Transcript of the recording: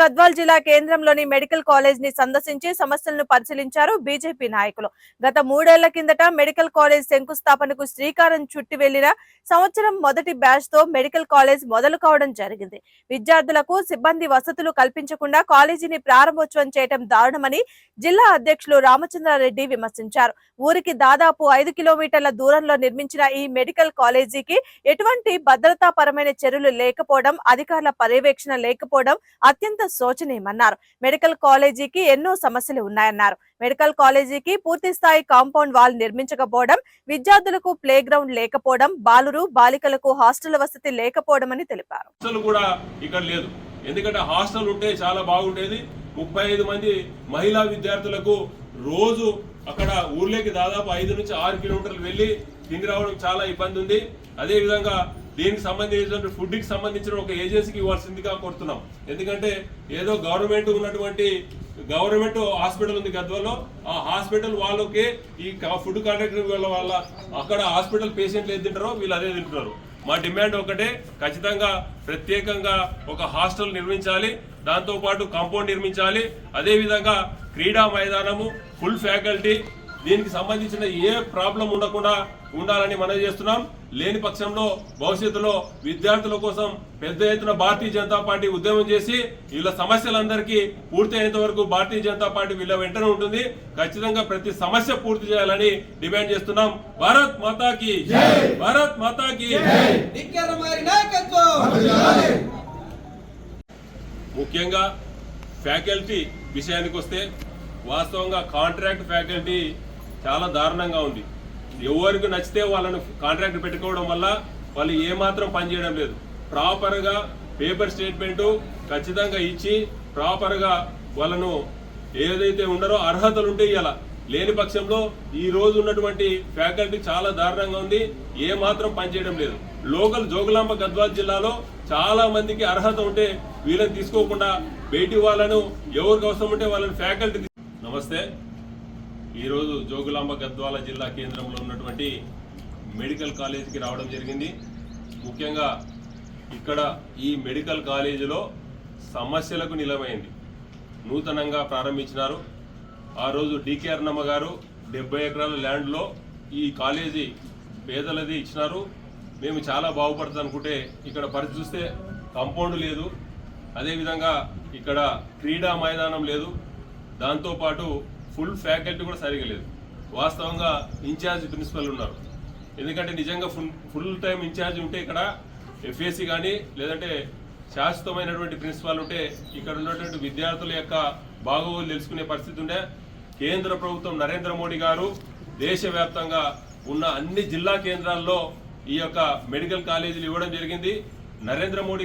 గద్వాల్ జిల్లా కేంద్రంలోని మెడికల్ కాలేజ్ని సందర్శించి సమస్యలను పరిశీలించారు బీజేపీ నాయకులు. గత మూడేళ్ళ కిందట మెడికల్ కాలేజ్ శంకుస్థాపనకు శ్రీకారం చుట్టి వెళ్ళిన సంవత్సరం మొదటి బ్యాచ్తో మెడికల్ కాలేజ్ మొదలు కావడం జరిగింది. విద్యార్థులకు సిబ్బంది వసతులు కల్పించకుండా కాలేజీని ప్రారంభోత్సవం చేయడం దారుణమని జిల్లా అధ్యక్షులు రామచంద్రారెడ్డి విమర్శించారు. ఊరికి దాదాపు ఐదు కిలోమీటర్ల దూరంలో నిర్మించిన ఈ మెడికల్ కాలేజీకి ఎటువంటి భద్రతాపరమైన చర్యలు లేకపోవడం అధికారుల పర్యవేక్షణ లేకపోవడం అత్యంత శోచనీయమన్నారు. మెడికల్ కాలేజీకి ఎన్నో సమస్యలు ఉన్నాయన్నారు. మెడికల్ కాలేజీకి పూర్తి స్థాయి కాంపౌండ్ వాల్ నిర్మించకపోవడం విద్యార్థులకు ప్లే గ్రౌండ్ లేకపోవడం బాలురు బాలికలకు హాస్టల్ వసతి లేకపోవడం అని తెలిపారు కూడా లేదు. ఎందుకంటే హాస్టల్ ఉంటే చాలా బాగుండేది. ముప్పై ఐదు మంది మహిళా విద్యార్థులకు రోజు అక్కడ ఊర్లోకి దాదాపు ఐదు నుంచి ఆరు కిలోమీటర్లు వెళ్ళి తిండి రావడం చాలా ఇబ్బంది ఉంది. అదేవిధంగా దీనికి సంబంధించినటువంటి ఫుడ్కి సంబంధించిన ఒక ఏజెన్సీకి ఇవ్వాల్సిందిగా కోరుతున్నాం. ఎందుకంటే ఏదో గవర్నమెంట్ ఉన్నటువంటి గవర్నమెంట్ హాస్పిటల్ ఉంది గద్వాలో ఆ హాస్పిటల్ వాళ్ళకి ఈ ఫుడ్ కాంట్రాక్టర్ వాళ్ళ వల్ల అక్కడ హాస్పిటల్ పేషెంట్లు ఏది తింటారో వీళ్ళు అదే తింటున్నారు. మా డిమాండ్ ఒకటే ఖచ్చితంగా ప్రత్యేకంగా ఒక హాస్టల్ నిర్మించాలి దాంతో పాటు కాంపౌండ్ నిర్మించాలి. అదే విధంగా క్రీడా మైదానము ఫుల్ ఫ్యాకల్టీ దీనికి సంబంధించిన ఏ ప్రాబ్లం ఉండకుండా ఉండాలని మనం చేస్తున్నాం. లేని పక్షంలో భవిష్యత్తులో విద్యార్థుల కోసం పెద్ద ఎత్తున భారతీయ జనతా పార్టీ ఉద్యమం చేసి వీళ్ళ సమస్యలందరికీ పూర్తి అయ్యేంత వరకు భారతీయ జనతా పార్టీ వీళ్ళ వెంటనే ఉంటుంది. ఖచ్చితంగా ప్రతి సమస్య పూర్తి చేయాలని డిమాండ్ చేస్తున్నాం. భారత్ మాతాకి భారత్ మాతాకి ముఖ్యంగా ఫ్యాకల్టీ విషయానికి వస్తే వాస్తవంగా కాంట్రాక్ట్ ఫ్యాకల్టీ చాలా దారుణంగా ఉంది. ఎవరికి నచ్చితే వాళ్ళను కాంట్రాక్ట్ పెట్టుకోవడం వల్ల వాళ్ళు ఏమాత్రం పనిచేయడం లేదు. ప్రాపర్గా పేపర్ స్టేట్మెంటు ఖచ్చితంగా ఇచ్చి ప్రాపర్గా వాళ్ళను ఏదైతే ఉండరో అర్హతలు ఉంటే ఇవ్వాల లేని పక్షంలో ఈ రోజు ఉన్నటువంటి ఫ్యాకల్టీ చాలా దారుణంగా ఉంది. ఏ మాత్రం పనిచేయడం లేదు. లోకల్ జోగులాంబ గద్వాల్ జిల్లాలో చాలా మందికి అర్హత ఉంటే వీళ్ళని తీసుకోకుండా బయటి వాళ్ళను ఎవరికి అవసరం ఉంటే వాళ్ళని ఫ్యాకల్టీ నమస్తే. ఈరోజు జోగులాంబ గద్వాల జిల్లా కేంద్రంలో ఉన్నటువంటి మెడికల్ కాలేజీకి రావడం జరిగింది. ముఖ్యంగా ఇక్కడ ఈ మెడికల్ కాలేజీలో సమస్యలకు నిలవైంది. నూతనంగా ప్రారంభించినారు. ఆ రోజు డికే అర్ణమ్మ గారు డెబ్బై ఎకరాల ల్యాండ్లో ఈ కాలేజీ పేదలది ఇచ్చినారు. మేము చాలా బాగుపడుతుంది అనుకుంటే ఇక్కడ పరిస్థితి చూస్తే కంపౌండ్ లేదు. అదేవిధంగా ఇక్కడ క్రీడా మైదానం లేదు. దాంతోపాటు ఫుల్ ఫ్యాకల్టీ కూడా సరిగా లేదు. వాస్తవంగా ఇన్ఛార్జ్ ప్రిన్సిపల్ ఉన్నారు. ఎందుకంటే నిజంగా ఫుల్ ఫుల్ టైం ఇన్ఛార్జ్ ఉంటే ఇక్కడ ఎఫ్ఏసి కానీ లేదంటే శాశ్వతమైనటువంటి ప్రిన్సిపాల్ ఉంటే ఇక్కడ ఉన్నటువంటి విద్యార్థుల యొక్క బాగోగులు తెలుసుకునే పరిస్థితి ఉండే. కేంద్ర ప్రభుత్వం నరేంద్ర మోడీ గారు దేశవ్యాప్తంగా ఉన్న అన్ని జిల్లా కేంద్రాల్లో ఈ యొక్క మెడికల్ కాలేజీలు ఇవ్వడం జరిగింది. నరేంద్ర మోడీ